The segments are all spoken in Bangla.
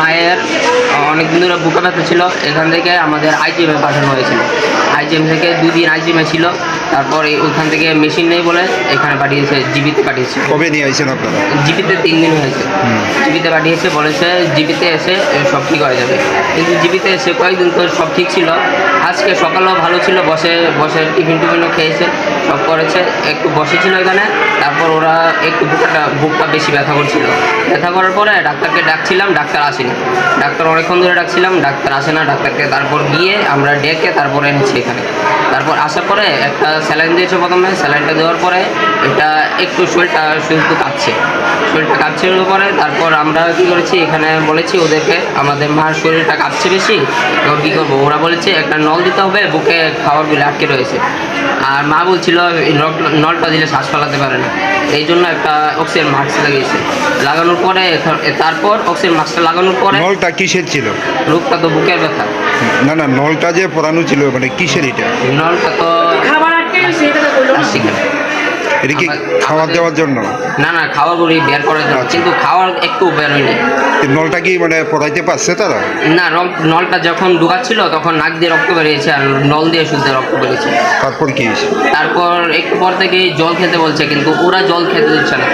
মায়ের দিন বুকে ব্যথা ছিল এখান থেকে আমাদের আইজিএমে পাঠানো হয়েছিল। আইজিএম থেকে দুদিন আইজিএমে ছিল তারপর এই- ওখান থেকে মেশিন নেই বলে এখানে পাঠিয়েছে জিবিতে পাঠিয়েছে। কবে নিয়ে আপনারা? জিবিতে তিন দিন হয়েছে। জিবিতে পাঠিয়েছে বলেছে জিবিতে এসে সব ঠিক হয়ে যাবে। কিন্তু জিবিতে এসে কয়েকদিন তো সব ঠিক ছিল। আজকে সকালেও ভালো ছিল বসে বসে টিফিন টিফিনও খেয়েছে সব করেছে। একটু বসেছিল এখানে তারপর ওরা একটু বুকটা বুকটা বেশি ব্যথা করছিল। ব্যথা করার পরে ডাক্তারকে ডাকছিলাম ডাক্তার আসেনি। ডাক্তার অনেকক্ষণ ধরে ডাকছিলাম ডাক্তার আসে না, ডাক্তারকে তারপর গিয়ে আমরা ডেকে তারপরে এনেছি এখানে। তারপর আসার পরে একটা স্যালাইন দিয়েছে প্রথমে, স্যালাইনটা দেওয়ার পরে এটা একটু শরীরটা শুধু কাঁপছে। শরীরটা কাঁপছিল পরে তারপর আমরা কী করেছি, এখানে বলেছি ওদেরকে, আমাদের মার শরীরটা কাঁপছে বেশি তো কী করব? ওরা বলেছে, একটা নল দিতে হবে, বুকে খাবারগুলো আটকে রয়েছে। আর মা বলছিল নলটা দিলে শ্বাস ফেলাতে পারে না। এই জন্য একটা অক্সিজেন মাস্ক লাগিয়েছে। লাগানোর পরে তারপর অক্সিজেন মাস্কটা লাগানোর পরে নলটা কিসের ছিল? রোগটা তো বুকের ব্যথা। না না নলটা যে পরানো ছিল মানে কিসের এটা? নলটা তো খাবার আটকে গেছে এটা তো বলল না। কি আমার- দেওয়ার জন্য? না না খাওয়ারগুলি বের করার জন্য। আচ্ছা। কিন্তু খাওয়ার একটু বের হয়নি। নলটা কি মানে পরাইতে পারছে তারা? না নলটা যখন ঢুকাচ্ছিল তখন নাক দিয়ে রক্ত বেরিয়েছে আর নল দিয়ে শুদ্ধ রক্ত বেরিয়েছে। তারপর কি? হয়েছে? তারপর একটু পর থেকে জল খেতে বলছে কিন্তু ওরা জল খেতে দিচ্ছে না।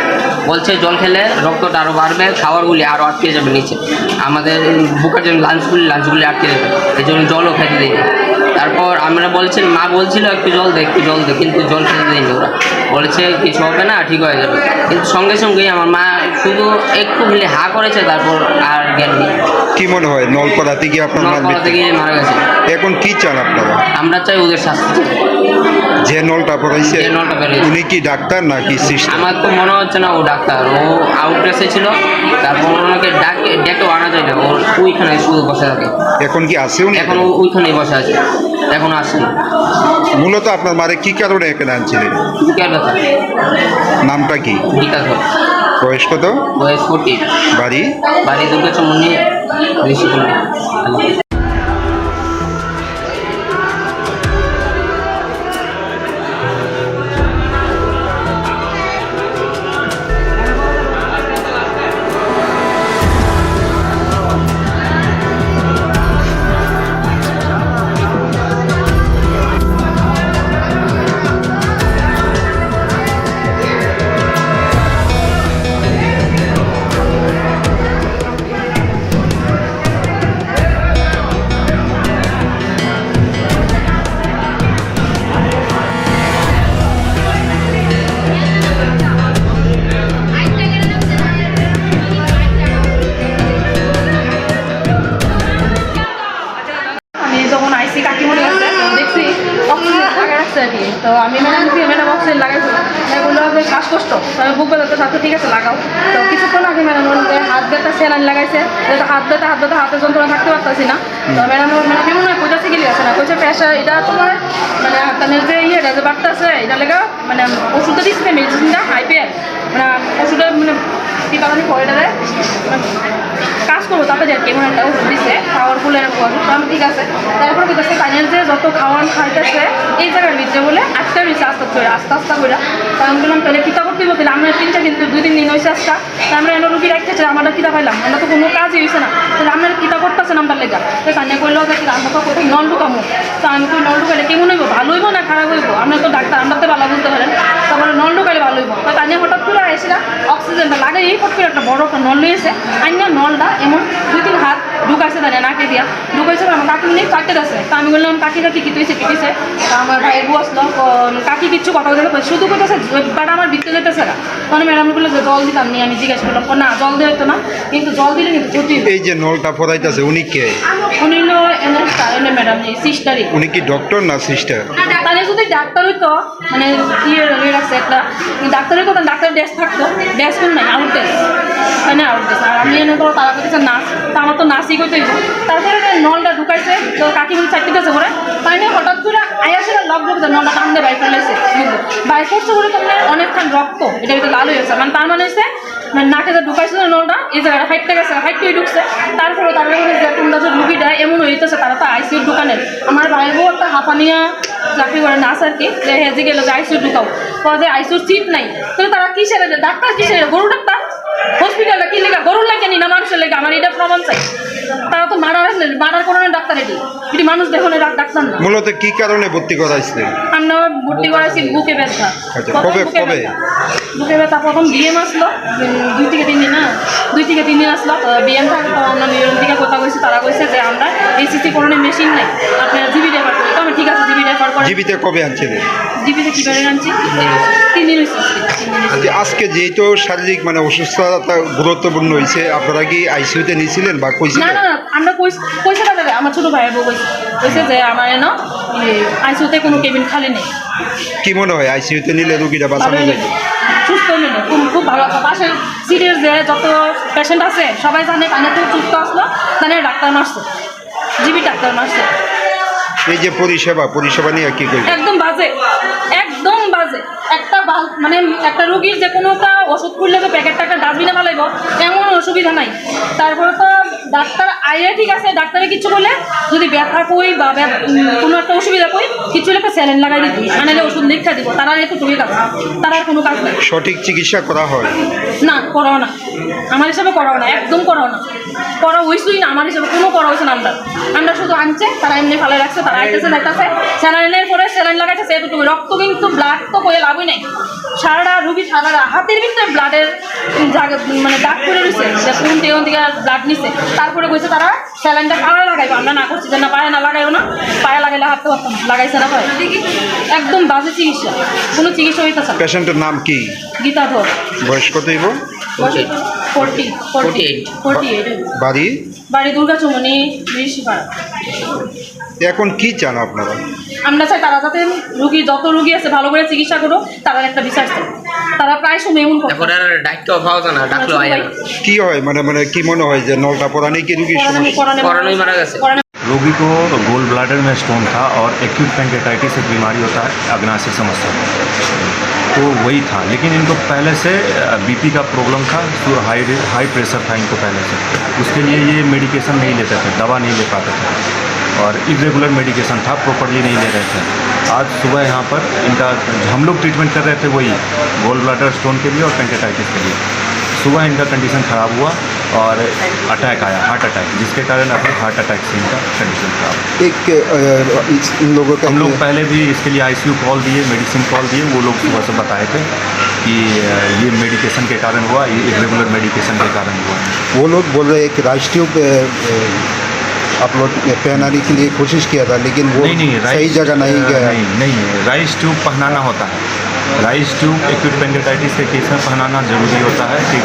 বলছে জল খেলে রক্তটা আরও বাড়বে খাবারগুলি আরও আটকে যাবে নিচে। আমাদের বুকের জন্য লাঞ্চগুলি লাঞ্চগুলি আটকে যাবে। এই জন্য জলও খেতে দিই তারপর আমরা বলছেন মা বলছিল একটু জল দে একটু জল দে। কিন্তু জল খেতে দিইনি ওরা। বলেছে কিছু হবে না ঠিক হয়ে যাবে। কিন্তু সঙ্গে সঙ্গেই আমার মা শুধু একটু খালি হা করেছে তারপর আর জ্ঞানী কি মনে হয় নল পরাতে কি আপনার মৃত্যু? থেকে মারা গেছে। এখন কি চান আপনারা? আমরা চাই ওদের শাস্তি। যে নলটা পরাইছে যে নলটা বেরিয়েছে। উনি কি ডাক্তার নাকি সিস্টার আমার তো মনে হচ্ছে না ও ডাক্তার ও আউটড্রেসে ছিল তারপর ওনাকে ডাকে ডেকেও আনা যায় না ওর ওইখানে শুধু বসে থাকে। এখন কি আছে উনি? এখন ও ওইখানেই বসে আছে এখন আসেন। মূলত আপনার মারে কি কারণে এখানে আনছিলেন? ব্যথা নামটা কি? বিকাশ হয় বয়স কত? বয়স ফোর্টি বাড়ি? বাড়ি দুর্গা চমনি তো আমি ম্যাডাম কি ম্যাডাম অক্সিজেন লাগাইছো তাই বলল যে শ্বাসকষ্ট। তো আমি বুক ব্যথা সাথে ঠিক আছে লাগাও। তো কিছুক্ষণ আগে ম্যাডাম বলতে হাত ব্যথা স্যালাইন লাগাইছে। হাত ব্যথা হাত ব্যথা হাতের যন্ত্রণা থাকতে পারতেছি না। তো ম্যাডাম মানে কেমন হয় কোথাও গেলে আছে না? কইছে প্রেশার এটা তোমার মানে হাতানের যে ইয়েটা যে বাড়তে আছে এটা লেগা মানে ওষুধটা দিচ্ছে মেডিসিনটা হাই পেয়ার মানে ওষুধের মানে কি কারণে পয়টা দেয় মানে কাজ করব তাড়াতাড়ি আর কি এমন একটা ওষুধ দিচ্ছে খাওয়ার ফুলের ওষুধ আমি ঠিক আছে। তারপর কি করছে পানির যে যত খাওয়ান খাইতেছে এই জায়গার ভিতরে বলে আটটা রয়েছে আস্তে করে আস্তে আস্তে করে তা আমি বললাম তাহলে কিতা করতে বলতে আমরা তিনটা কিন্তু দুই তিন দিন হয়েছে তা আমরা এনে রুগী রাখতেছে আমরা কিতা পাইলাম? আমরা তো কোনো কাজই হয়েছে না। তাহলে আমরা কিতা করতেছেন আমরা লেগা? তো কান্না করলেও দেখি আমরা তো কোথায় নল ঢুকামো। তো আমি কই, নল ঢুকাইলে কেমন হইব? ভালো হইব না খারাপ হইব? আমরা তো ডাক্তার, আমরা তো ভালো বুঝতে পারেন। তারপরে নল ঢুকাইলে ভালো হইব। তো কান্না হঠাৎ করে এসেছিলাম অক্সিজেনটা লাগাই ফট করে একটা বড় একটা নল নিয়েছে আইনা নলটা এমন দুই তিন হাত ঢুকাইছে তাহলে নাকে দিয়া। ঢুকাইছে আমার কাকি নিয়ে কাটতে আছে তা আমি বললাম কাকি কাকি কি তুইছে কেটেছে তা আমার ভাই বউ আসলো কাকি কিচ্ছু কথা বলতে শুধু কইতেছে বাট আমার ভিতরে যেতেছে না। তখন ম্যাডাম বলল যে জল দিতাম নি। আমি জিজ্ঞেস করলাম ও না জল দেওয়া হতো না কিন্তু জল দিলে কিন্তু ক্ষতি এই যে নলটা পরাইতেছে উনি কে? উনি হলো এনে এনে ম্যাডাম সিস্টারই উনি কি ডক্টর না সিস্টার তাহলে যদি ডাক্তার হইতো মানে ইয়ে ইয়ে একটা, ডাক্তার হইতো ডাক্তার ড্রেস থাকতো। ড্রেস কোন নাই আউট ড্রেস তাই না আউট ড্রেস আর আমি এনে তো তারা করতেছে নাচ তা আমার তো নাচই করতে হইব। তারপরে নলটা ঢুকাইছে, তো কাকিমুনি চারটি কাছে করে তাই নিয়ে হঠাৎ করে আয়াসের লক ঢুকছে নলটা টান দিয়ে বাইর ফেলেছে বাইর করছে বলে তো মানে অনেকক্ষণ রক্ত, এটা ভিতরে লাল হয়েছে মানে তার মানে হচ্ছে মানে নাকে যে ঢুকাইছিল নলটা, এই জায়গাটা হাইটটা গেছে, হাইটটাই ঢুকছে। তারপরে তারা যে তোমরা যে রুগীটা এমন হইতেছে, তারা তো আইসিউর দোকানের আমার ভাই বউ একটা হাঁপানিয়া চাকরি করে নার্স আর কি, যে হেজে গেলো যে আইসিউ ঢুকাও। পরে যে আইসিউর সিট নাই। তাহলে তারা কিসের? ডাক্তার কিসের এটা? গরু ডাক্তার হসপিটালটা কি লেখা গরুর লাগে নি না মানুষের লেগে? আমার এটা প্রমাণ চাই। মার্ডার করানোর ডাক্তার এটি। এটি মানুষ ডাক্তার না মূলত কি কারণে ভর্তি করাইছে? আমরা ভর্তি করাইছি বুকে ব্যথা। আচ্ছা, কবে- কবে? বুকে ব্যথা প্রথম বিএম আসলো দুই থেকে তিন দিন না? দুই থেকে তিন দিন আসলো বিএম থাকে তো আমরা নিয়ম থেকে কথা কইছি তারা কইছে যে আমরা এই সিসি করোনের মেশিন নাই। জীবিতে কবে আনছিলেন জিবিতে কীভাবে আনছি? তিন দিন হয়েছে আজকে, যেহেতু শারীরিক মানে অসুস্থতা গুরুত্বপূর্ণ হয়েছে আপনারা কি আইসিইউতে নিয়েছিলেন বা না কইছিলেন? না না আমরা কইছে না দাদা আমার ছোট ভাইয়ের বউ কইছে। যে আমার এনো আইসিউতে কোনো কেবিন খালি নেই। কি মনে হয় আইসিইউতে নিলে রুগীরা বাঁচানো নেই। সুস্থ হইল না খুব খুব ভালো আছে। পাশের সিটের যে যত পেশেন্ট আছে সবাই জানে কানে তো সুস্থ আসলো জানে ডাক্তার মারছে। জিবি ডাক্তার মারছে। এই যে পরিষেবা পরিষেবা নিয়ে কি করি একদম বাজে একদম বাজে। একটা মানে একটা রোগীর যে কোনো একটা ওষুধ খুললে তো প্যাকেটটা একটা ডাস্টবিনে মালাইব এমন অসুবিধা নাই। তারপরে তো ডাক্তার আইলে ঠিক আছে ডাক্তারে কিছু বলে যদি ব্যথা কই বা ব্যথ- কোনো একটা অসুবিধা কই কিছু হলে একটা স্যালেন লাগাই দিত আনালে ওষুধ লিখা দিব তারা একটু তুমি কাজ তারা কোনো কাজ নাই। সঠিক চিকিৎসা করা হয়? না করাও না। আমার হিসাবে করাও না একদম করাও না। করা হয়েছই না আমার হিসাবে কোনো করা হয়েছে না আমরা। আমরা শুধু আনছে তারা এমনি ফালে রাখছে তারা আইতেছে যাইতেছে। স্যালাইনের পরে স্যালাইন লাগাইতেছে এতটুকু রক্ত কিন্তু ব্লাড তো করে লাভই নেই। সারাটা রুগী সারাটা হাতের ভিতরে ব্লাডের জায়গা মানে দাগ করে রয়েছে কোন থেকে ব্লাড নিছে। তারপরে কইছে তারা স্যালাইনটা পায়ে লাগাইবো? আমরা না করছি যে না পায়ে না লাগাইও না পায়ে লাগাইলে হাঁটতে পারতাম না। লাগাইছে না ভাই একদম বাজে চিকিৎসা কোনো চিকিৎসা হইতেছে পেশেন্টের নাম কি? গীতা ধর বয়স কত হইব? Forty forty 48 eight. বাড়ি? বাড়ি দুর্গা চৌমনি ঋষিপাড়া এখন কি চান আপনারা আমরা চাই তারা যাতে রুগী যত রুগী আছে ভালো করে চিকিৎসা করো তারা একটা বিচার চাই তারা প্রায় সময় এমন করে এখন আর ডাক্তার পাওয়া যায় না ডাকলেও আয় না কি হয় মানে মানে কি মনে হয় যে নলটা পরানি কি রুগীর করানো- সমস্যা করানো- করোনায় মারা গেছে। করানো- रोगी को गोल ब्लाडर में स्टोन था और एक्यूट पेंकेटाइटिस एक बीमारी होता है अग्नाशय समस्या तो वही था। लेकिन इनको पहले से बीपी का प्रॉब्लम था तो हाई हाई प्रेशर था इनको पहले से। उसके लिए ये मेडिकेशन नहीं लेते थे, दवा नहीं ले पाते थे। और इरेगुलर मेडिकेशन था प्रॉपरली नहीं ले रहे थे। आज सुबह यहाँ पर इनका, हम लोग ट्रीटमेंट कर रहे थे वही गोल्ड ब्लाडर स्टोन के लिए और पेंटेटाइटिस के लिए। सुबह इनका कंडीशन ख़राब हुआ और अटैक आया हार्ट अटैक जिसके कारण अपने हार्ट अटैक से इनका कंडीशन खराब एक इन लोगों का हम लोग पहले भी इसके लिए आईसीयू कॉल दिए मेडिसिन कॉल दिए वो लोग सुबह से बताए थे कि ये मेडिकेशन के कारण हुआ ये इरेगुलर मेडिकेशन के कारण हुआ। वो लोग बोल रहे हैं कि राइस ट्यूब अ, अ, आप लोग पहनाने के लिए कोशिश किया था लेकिन वो नहीं नहीं सही जगह नहीं गया। नहीं नहीं राइस ट्यूब पहनाना होता है। राइस ट्यूब एक्यूट पेंडेटाइटिस के केस में पहनाना ज़रूरी होता है कि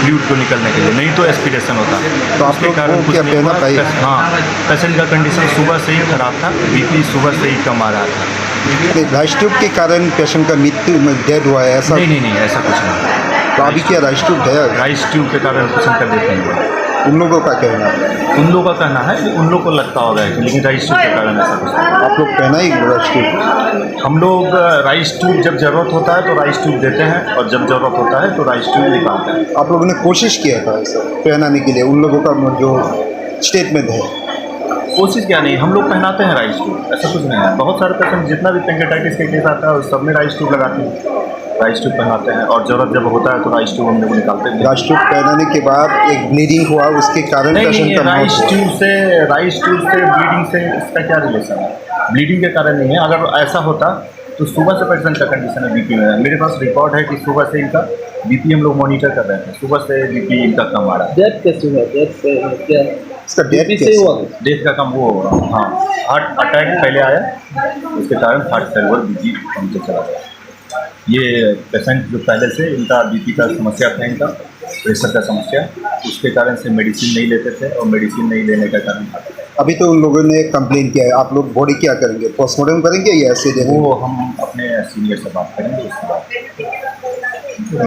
फ्लूड को निकलने के लिए। नहीं तो एस्पिरेशन होता। है तो उसके कारण कुछ नहीं हुआ हाँ पेशेंट का कंडीशन सुबह से ही खराब था बीपी सुबह से ही कम आ रहा था। राइस ट्यूब के कारण पेशेंट का मृत्यु में डेड हुआ है ऐसा? नहीं नहीं नहीं ऐसा कुछ नहीं। तो अभी क्या राइस ट्यूब है? राइस ट्यूब के कारण पेशेंट का डेथ नहीं हुआ। उन लोगों का कहना। है उन लोगों का कहना है कि उन लोग को लगता होगा कि लेकिन राइस ट्यूब के कारण ऐसा कुछ आप लोग पहना ही राइस ट्यूब हम लोग राइस ट्यूब जब ज़रूरत होता है तो राइस ट्यूब देते हैं और जब ज़रूरत होता है तो राइस ट्यूब निकालते हैं। आप लोगों ने कोशिश किया था ऐसा पहनाने के लिए उन लोगों का जो स्टेटमेंट है? कोशिश क्या नहीं हम लोग पहनाते हैं राइस ट्यूब ऐसा कुछ नहीं है। बहुत सारे पेशेंट जितना भी पेंकेटाइटिस का केस आता है उस सब में राइस ट्यूब लगाते हैं। राइस ट्यूब पहनाते हैं और ज़रूरत जब होता है तो राइस ट्यूब हम लोग निकालते हैं। राइस ट्यूब पहनाने के बाद एक ब्लीडिंग हुआ उसके कारण राइस ट्यूब से राइस ट्यूब से ब्लीडिंग से इसका क्या रिलेशन है? ब्लीडिंग के कारण नहीं है। अगर ऐसा होता तो सुबह से पेशेंट का कंडीशन है बीपी में। मेरे पास रिकॉर्ड है कि सुबह से इनका बीपी हम लोग मॉनिटर कर रहे थे सुबह से बीपी इनका कम आ रहा है। डेथ कैसे हुआ डेथ से क्या? इसका डेथ से हुआ। डेथ का कम वो हो रहा है हाँ हार्ट अटैक पहले आया उसके कारण हार्ट फेलवर बीपी कम से चला गया। ये पेशेंट जो पहले से इनका बीपी का समस्या था इनका प्रेशर का समस्या उसके कारण से मेडिसिन नहीं लेते थे और मेडिसिन नहीं लेने का कारण था। अभी तो उन लोगों ने कंप्लेन किया है। आप लोग बॉडी क्या करेंगे? पोस्टमार्टम करेंगे या ऐसे देंगे वो हम अपने सीनियर से बात करेंगे उसके बाद।